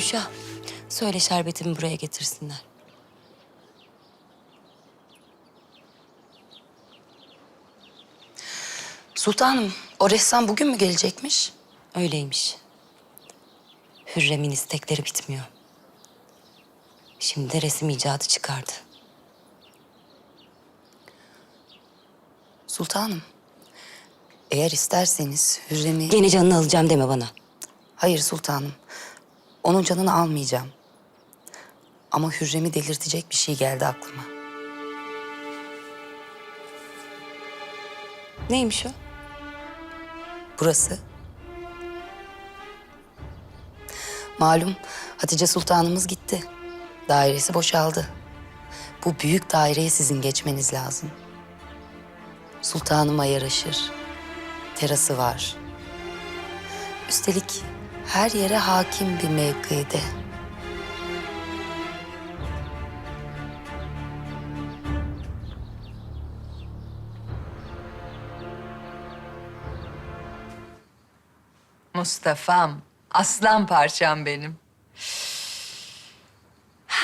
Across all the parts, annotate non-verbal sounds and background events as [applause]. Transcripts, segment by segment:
Gülşah, söyle şerbetimi buraya getirsinler. Sultanım, o ressam bugün mü gelecekmiş? Öyleymiş. Hürrem'in istekleri bitmiyor. Şimdi de resim icadı çıkardı. Sultanım, eğer isterseniz Hürrem'i... Gene canını alacağım deme bana. Hayır sultanım, onun canını almayacağım. Ama Hürrem'i delirtecek bir şey geldi aklıma. Neymiş o? Burası. Malum Hatice Sultanımız gitti. Dairesi boşaldı. Bu büyük daireye sizin geçmeniz lazım. Sultanıma yaraşır. Terası var. Üstelik her yere hakim bir mevkide. Mustafa'm, aslan parçam benim. [sighs]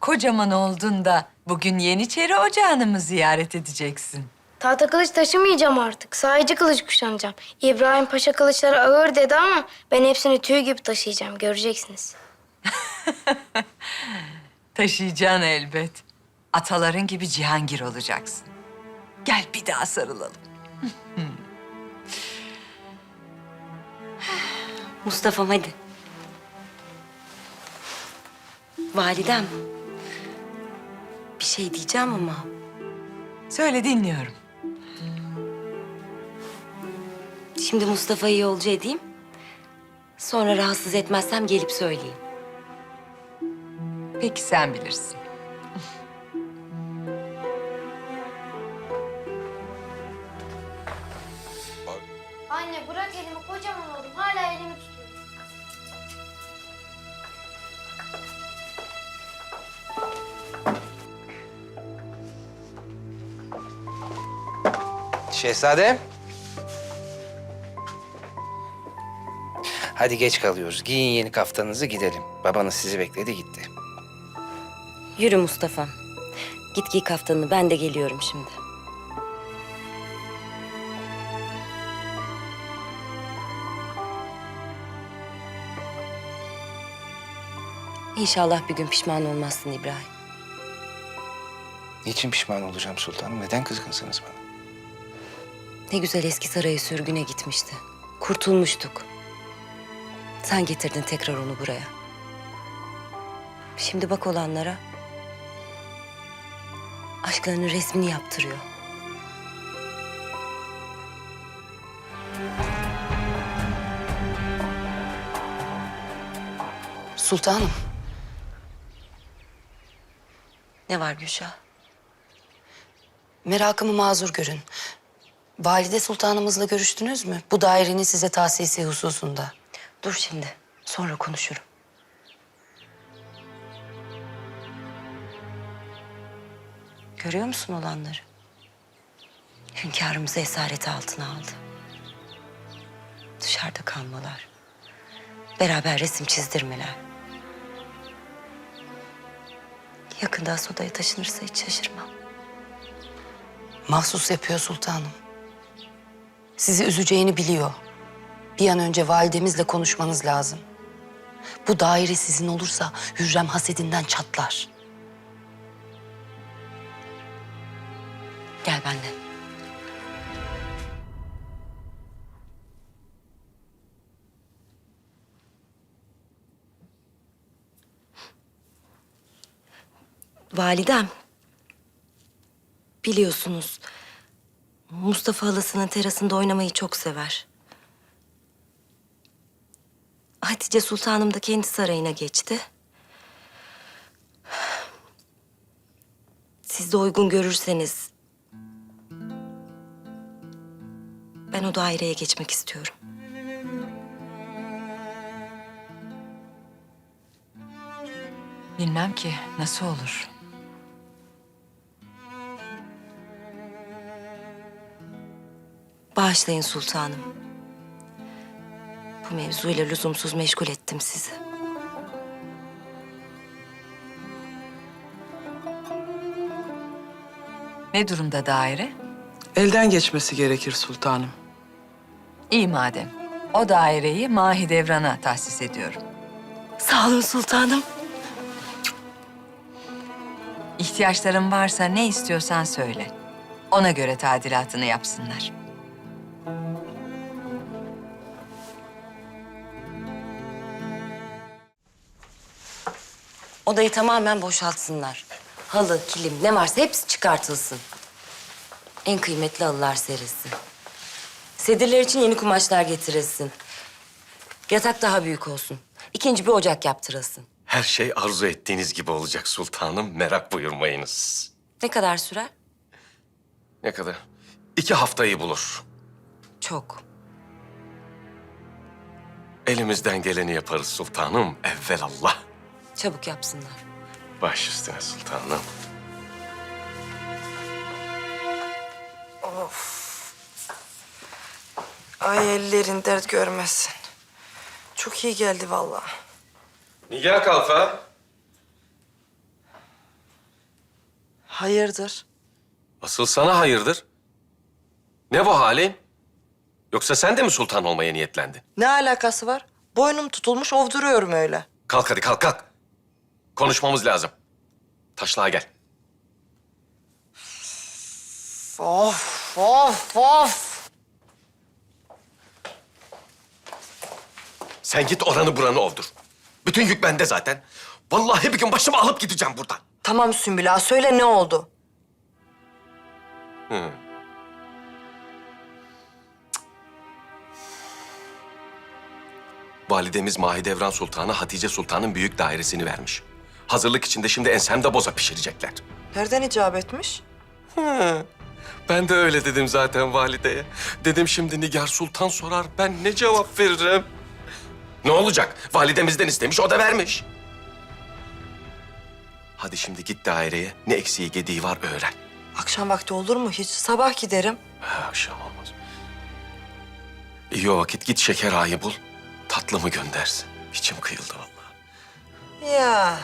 Kocaman oldun da bugün Yeniçeri Ocağı'nı mı ziyaret edeceksin? Tahta kılıç taşımayacağım artık. Sadece kılıç kuşanacağım. İbrahim Paşa kılıçları ağır dedi ama ben hepsini tüy gibi taşıyacağım. Göreceksiniz. [laughs] Taşıyacaksın elbet. Ataların gibi Cihangir olacaksın. Gel bir daha sarılalım. [laughs] Mustafa'm hadi. Validem. Bir şey diyeceğim ama Söyle dinliyorum. Şimdi Mustafa'yı yolcu edeyim. Sonra rahatsız etmezsem gelip söyleyeyim. Peki sen bilirsin. Anne bırak elimi. Kocaman oldum. Hala elimi tutuyor. Şehzadem. Hadi geç kalıyoruz. Giyin yeni kaftanınızı gidelim. Babanız sizi bekledi gitti. Yürü Mustafa'm. Git giy kaftanını ben de geliyorum şimdi. İnşallah bir gün pişman olmazsın İbrahim. Niçin pişman olacağım sultanım? Neden kızgınsınız bana? Ne güzel eski sarayı sürgüne gitmişti. Kurtulmuştuk. Sen getirdin tekrar onu buraya. Şimdi bak olanlara. Aşklarının resmini yaptırıyor. Sultanım, Ne var Gülşah? merakımı mazur görün. Valide Sultanımızla görüştünüz mü? Bu dairenin size tahsisi hususunda. Dur şimdi. Sonra konuşurum. Görüyor musun olanları? Hünkârımızı esareti altına aldı. Dışarıda kalmalar. Beraber resim çizdirmeler. Yakında Asoda'ya taşınırsa hiç şaşırmam. Mahsus yapıyor sultanım. Sizi üzeceğini biliyor. Bir an önce validemizle konuşmanız lazım. Bu daire sizin olursa Hürrem hasedinden çatlar. Gel benimle. Validem. Biliyorsunuz Mustafa halasının terasında oynamayı çok sever. Hatice Sultanım da kendi sarayına geçti. Siz de uygun görürseniz ben o daireye geçmek istiyorum. Bilmem ki nasıl olur. Bağışlayın sultanım. Bu mevzuyla lüzumsuz meşgul ettim sizi. Ne durumda daire? Elden geçmesi gerekir sultanım. İyi madem. O daireyi Mahidevran'a tahsis ediyorum. Sağ olun sultanım. İhtiyaçların varsa ne istiyorsan söyle. Ona göre tadilatını yapsınlar. Odayı tamamen boşaltsınlar. Halı, kilim ne varsa hepsi çıkartılsın. En kıymetli halılar serilsin. Sedirler için yeni kumaşlar getirilsin. Yatak daha büyük olsun. İkinci bir ocak yaptırılsın. Her şey arzu ettiğiniz gibi olacak sultanım. Merak buyurmayınız. Ne kadar sürer? Ne kadar? İki haftayı bulur. Çok. Elimizden geleni yaparız sultanım. Evvelallah. Çabuk yapsınlar. Baş üstüne sultanım. Ay ellerin dert görmesin. Çok iyi geldi vallahi. Nigar Kalfa. Hayırdır? Asıl sana hayırdır? Ne bu halin? Yoksa sen de mi sultan olmaya niyetlendin? Ne alakası var? Boynum tutulmuş ovduruyorum öyle. Kalk hadi kalk kalk. Konuşmamız lazım. Taşlığa gel. Of of of. Sen git oranı buranı oldur. Bütün yük bende zaten. Vallahi bir gün başımı alıp gideceğim buradan. Tamam Sümbül ağa, söyle ne oldu? Hı. Validemiz Mahidevran Sultan'a Hatice Sultan'ın büyük dairesini vermiş. Hazırlık içinde şimdi ensemde boza pişirecekler. Nereden icap etmiş? Ben de öyle dedim zaten valideye. Dedim şimdi Nigar Sultan sorar, ben ne cevap veririm? Ne olacak? Validemizden istemiş, o da vermiş. Hadi şimdi git daireye, ne eksiği gediği var öğren. Akşam vakti olur mu hiç? Sabah giderim. Ha, akşam olmaz. İyi o vakit git şeker ağayı bul, tatlımı göndersin. İçim kıyıldı vallahi. Ya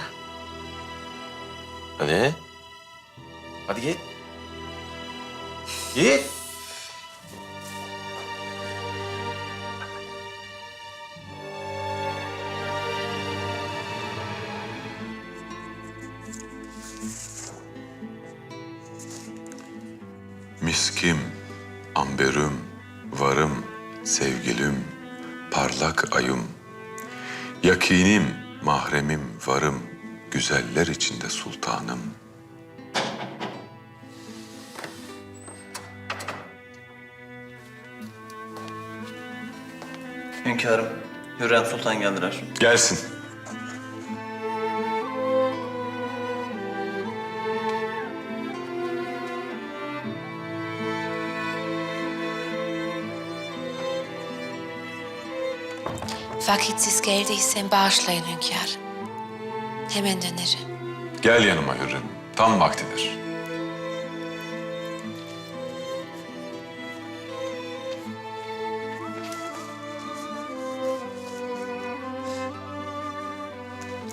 Hadi. Hadi git. Git. Miskim, amberim, varım, sevgilim, parlak ayım. Yakinim, mahremim, varım, güzeller içinde sultanım. Hünkârım, Hürrem Sultan geldiler. Gelsin. Vakitsiz geldiysem bağışlayın hünkâr. Hemen dönerim. Gel yanıma Hürrem. Tam vaktidir.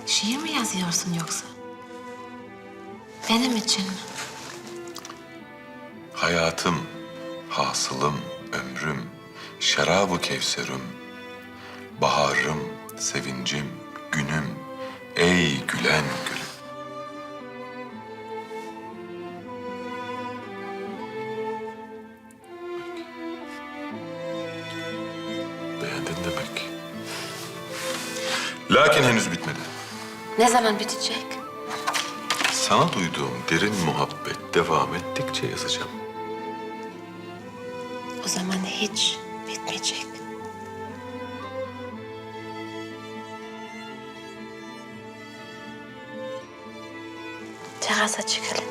Şiir mi yazıyorsun yoksa? Benim için mi? Hayatım, hasılım, ömrüm, şarabı kevserim, baharım, sevincim, günüm, ey gülen gülüm. Beğendin demek. Lakin henüz bitmedi. Ne zaman bitecek? Sana duyduğum derin muhabbet devam ettikçe yazacağım. O zaman hiç bitmeyecek. Terasa çıkalım?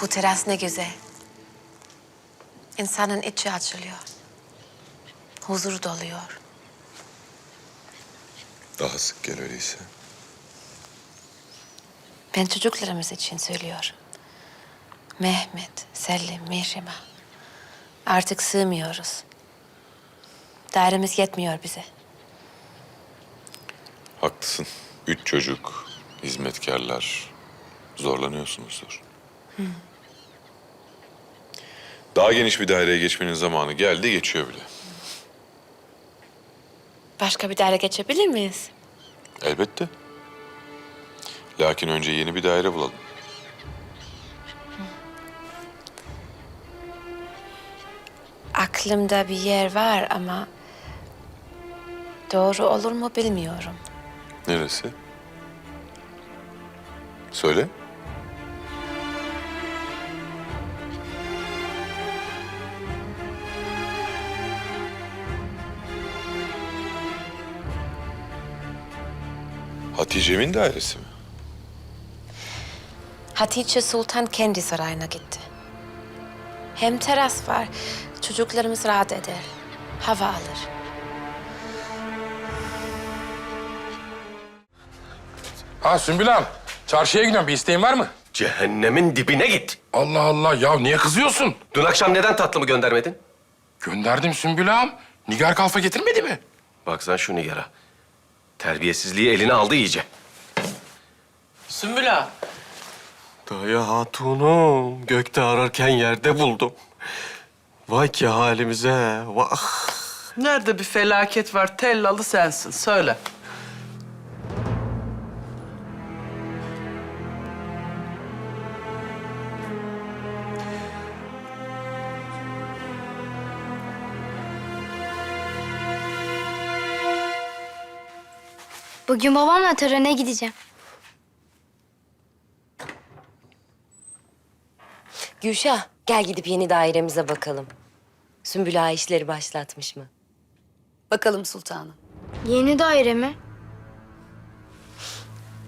Bu teras ne güzel. İnsanın içi açılıyor. Huzur doluyor. Daha sık gel öyleyse. Ben çocuklarımız için söylüyorum. Mehmet, Selim, Mihrimah. Artık sığmıyoruz. Dairemiz yetmiyor bize. Haklısın. Üç çocuk, hizmetkarlar. Zorlanıyorsunuzdur. Daha geniş bir daireye geçmenin zamanı geldi, geçiyor bile. Başka bir daire geçebilir miyiz? Elbette. Lakin önce yeni bir daire bulalım. Aklımda bir yer var ama... Doğru olur mu bilmiyorum. Neresi? Söyle. Hatice'min dairesi mi? Hatice Sultan kendi sarayına gitti. Hem teras var. Çocuklarımız rahat eder. Hava alır. Ha Sümbül ağam, çarşıya gidiyorum. Bir isteğin var mı? Cehennemin dibine git. Allah Allah, ya niye kızıyorsun? Dün akşam neden tatlımı göndermedin? Gönderdim Sümbül ağam. Nigar kalfa getirmedi mi? Bak sen şu Nigar'a. Terbiyesizliği eline aldı iyice. Sümbül ağa. Dayı hatunum, gökte ararken yerde buldum. Vay ki halimize, vah. Nerede bir felaket var tellalı sensin söyle. Bugün babamla törene gideceğim. Gülşah, gel gidip yeni dairemize bakalım. Sümbül Ağa işleri başlatmış mı? Bakalım sultanım. Yeni daire mi?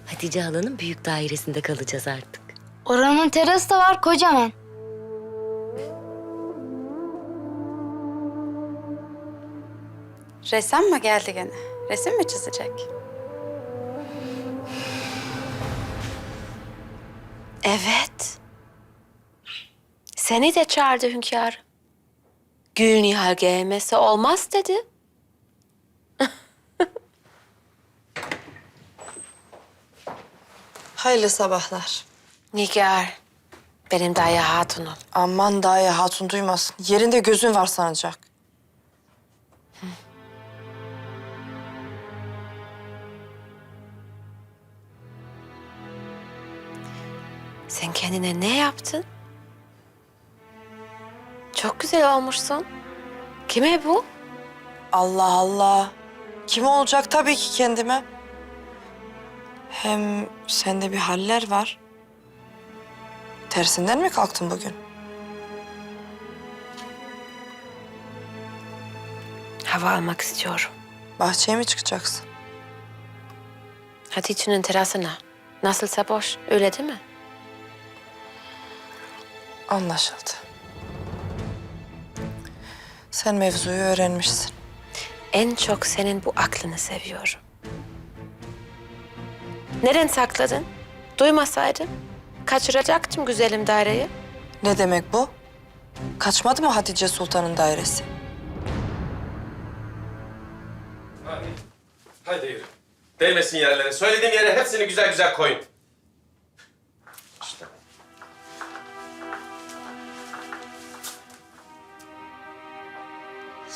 Hatice halanın büyük dairesinde kalacağız artık. Oranın terası da var kocaman. Ressam mı geldi gene? Resim mi çizecek? Evet. Seni de çağırdı hünkâr. Gül Nihal gelmese olmaz dedi. [laughs] Hayırlı sabahlar. Nigar, benim dayı hatunum. Aman dayı hatun duymasın. Yerinde gözün var sanacak. Sen kendine ne yaptın? Çok güzel olmuşsun. Kime bu? Allah Allah. Kim olacak tabii ki kendime. Hem sende bir haller var. Tersinden mi kalktın bugün? Hava almak istiyorum. Bahçeye mi çıkacaksın? Hatice'nin terasına. Nasılsa boş, öyle değil mi? Anlaşıldı. Sen mevzuyu öğrenmişsin. En çok senin bu aklını seviyorum. Neden sakladın? Duymasaydım kaçıracaktım güzelim daireyi. Ne demek bu? Kaçmadı mı Hatice Sultan'ın dairesi? Hadi yürü. Değmesin yerlere. Söylediğim yere hepsini güzel güzel koyun.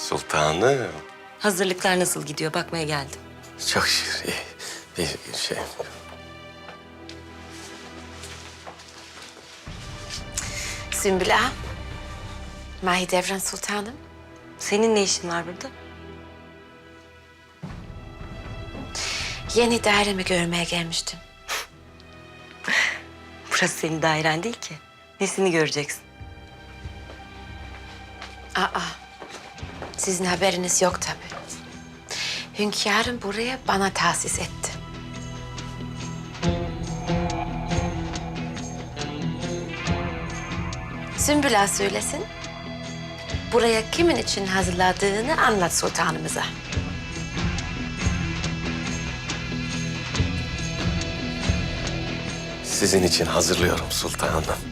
Sultanım. Hazırlıklar nasıl gidiyor bakmaya geldim. Çok şükür. iyi. Bir şey. Sümbül Ağa, Mahidevran Sultanım. Senin ne işin var burada? Yeni dairemi görmeye gelmiştim. [laughs] Burası senin dairen değil ki. Nesini göreceksin? Aa, sizin haberiniz yok tabii. Hünkârım buraya bana tahsis etti. Sümbüla söylesin. Buraya kimin için hazırladığını anlat sultanımıza. Sizin için hazırlıyorum sultanım.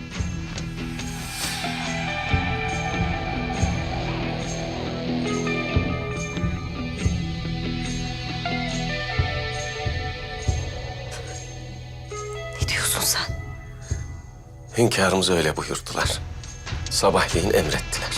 Hünkârımız öyle buyurdular. Sabahleyin emrettiler.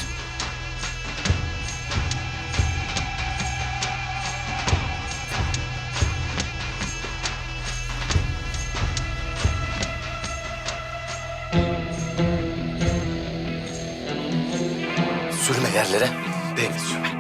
Sürme yerlere. Değil sürme.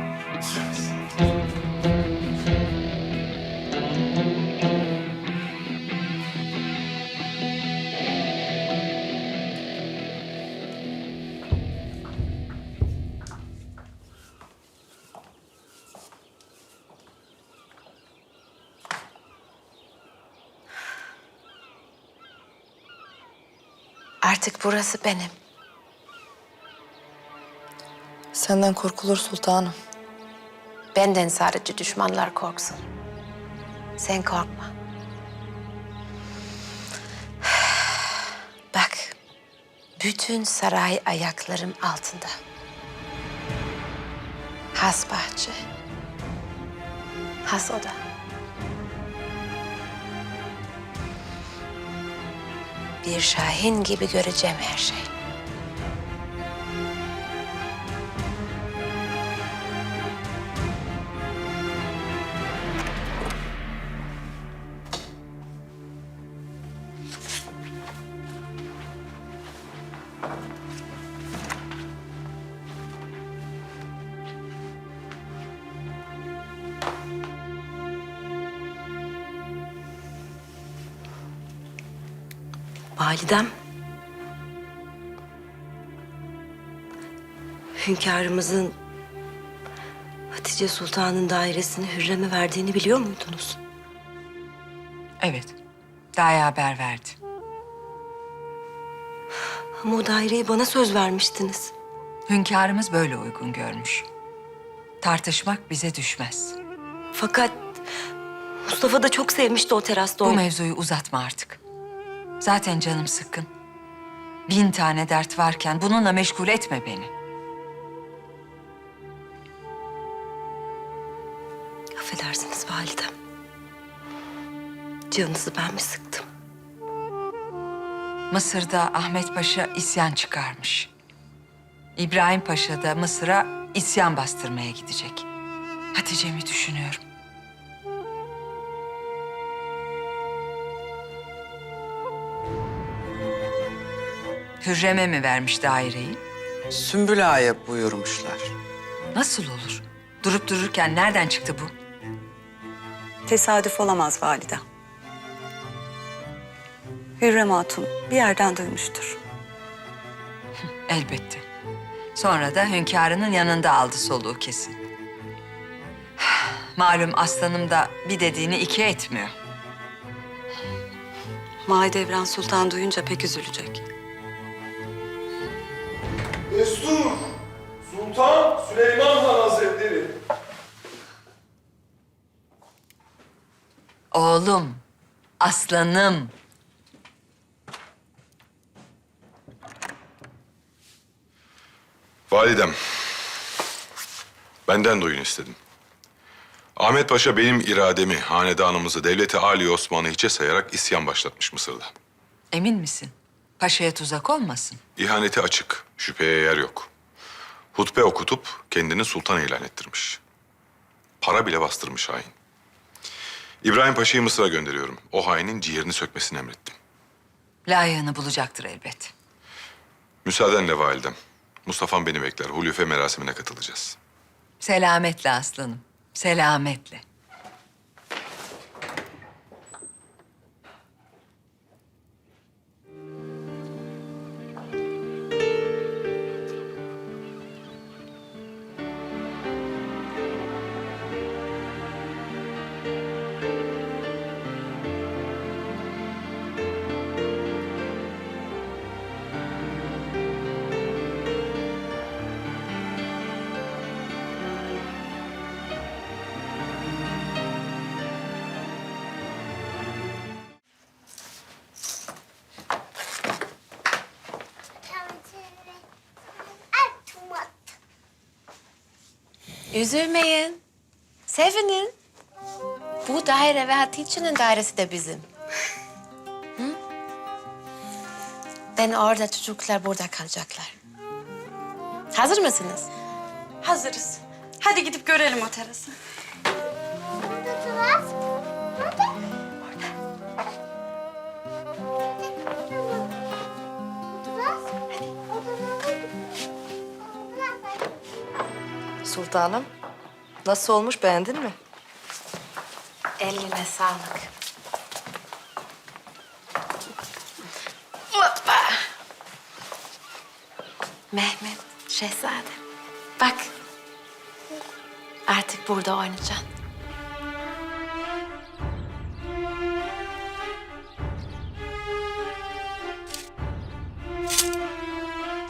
Burası benim. Senden korkulur sultanım. Benden sadece düşmanlar korksun. Sen korkma. [sighs] Bak, bütün saray ayaklarım altında. Has bahçe. Has oda. Bir şahin gibi göreceğim her şeyi. Validem. Hünkârımızın Hatice Sultan'ın dairesini Hürrem'e verdiğini biliyor muydunuz? Evet. Daya haber verdi. Ama o daireyi bana söz vermiştiniz. Hünkârımız böyle uygun görmüş. Tartışmak bize düşmez. Fakat Mustafa da çok sevmişti o terasta Bu mevzuyu uzatma artık. Zaten canım sıkkın. Bin tane dert varken bununla meşgul etme beni. Affedersiniz validem. Canınızı ben mi sıktım? Mısır'da Ahmet Paşa isyan çıkarmış. İbrahim Paşa da Mısır'a isyan bastırmaya gidecek. Hatice'mi düşünüyorum. Hürrem'e mi vermiş daireyi? Sümbül Ağa'ya buyurmuşlar. Nasıl olur? Durup dururken nereden çıktı bu? Tesadüf olamaz valide. Hürrem Hatun bir yerden duymuştur. Elbette. Sonra da hünkârının yanında aldı soluğu kesin. [sighs] Malum aslanım da bir dediğini iki etmiyor. Mahidevran Sultan duyunca pek üzülecek. Destur! Sultan Süleyman Han Hazretleri. Oğlum, aslanım. Validem, benden duyun istedim. Ahmet Paşa benim irademi, hanedanımızı, devleti Ali Osman'ı hiçe sayarak isyan başlatmış Mısır'da. Emin misin? Paşa'ya tuzak olmasın. İhaneti açık, şüpheye yer yok. Hutbe okutup kendini sultan ilan ettirmiş. Para bile bastırmış hain. İbrahim Paşa'yı Mısır'a gönderiyorum. O hainin ciğerini sökmesini emrettim. Layığını bulacaktır elbet. Müsaadenle validem. Mustafa'm beni bekler. Hulüfe merasimine katılacağız. Selametle aslanım, selametle. Üzülmeyin. Sevinin. Bu daire ve Hatice'nin dairesi de bizim. Hı? Ben orada, çocuklar burada kalacaklar. Hazır mısınız? Hazırız. Hadi gidip görelim o terası. Sultanım, nasıl olmuş beğendin mi? Eline sağlık. Hoppa. Mehmet, şehzadem. Bak. Artık burada oynayacaksın.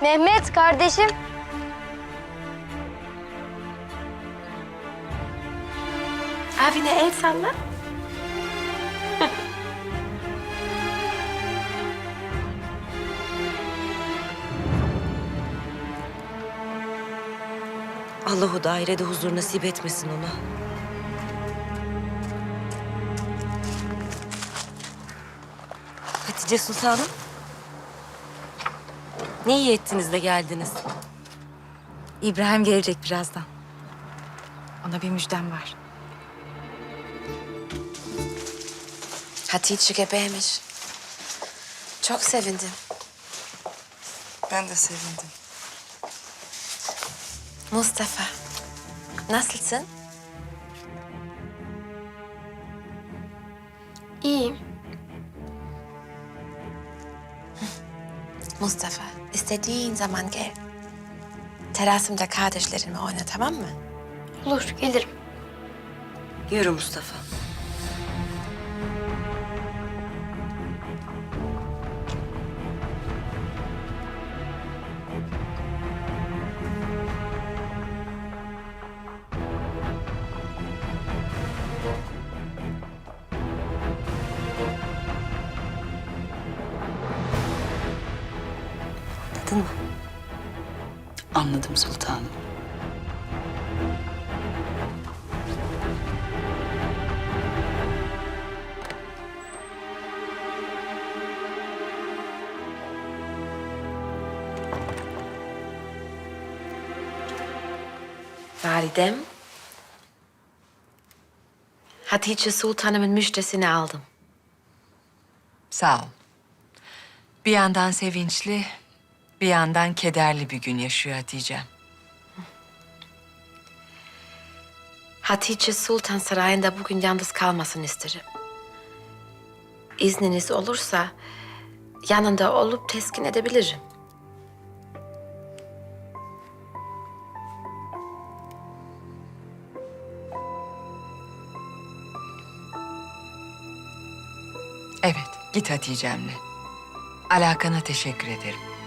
Mehmet kardeşim. Abine el salla. [laughs] Allah o dairede huzur nasip etmesin ona. Hatice Sultanım. Ne iyi ettiniz de geldiniz. İbrahim gelecek birazdan. Ona bir müjdem var. Hatice gebeymiş. Çok sevindim. Ben de sevindim. Mustafa, nasılsın? İyiyim. [laughs] Mustafa, istediğin zaman gel. Terasımda kardeşlerimle oyna tamam mı? Olur gelirim. Yürü Mustafa. Anladın mı? Anladım sultanım. Validem. Hatice Sultanımın müjdesini aldım. Sağ ol. Bir yandan sevinçli, bir yandan kederli bir gün yaşıyor Hatice. Hatice Sultan Sarayı'nda bugün yalnız kalmasını isterim. İzniniz olursa yanında olup teskin edebilirim. Evet, git Hatice'mle. Alakana teşekkür ederim.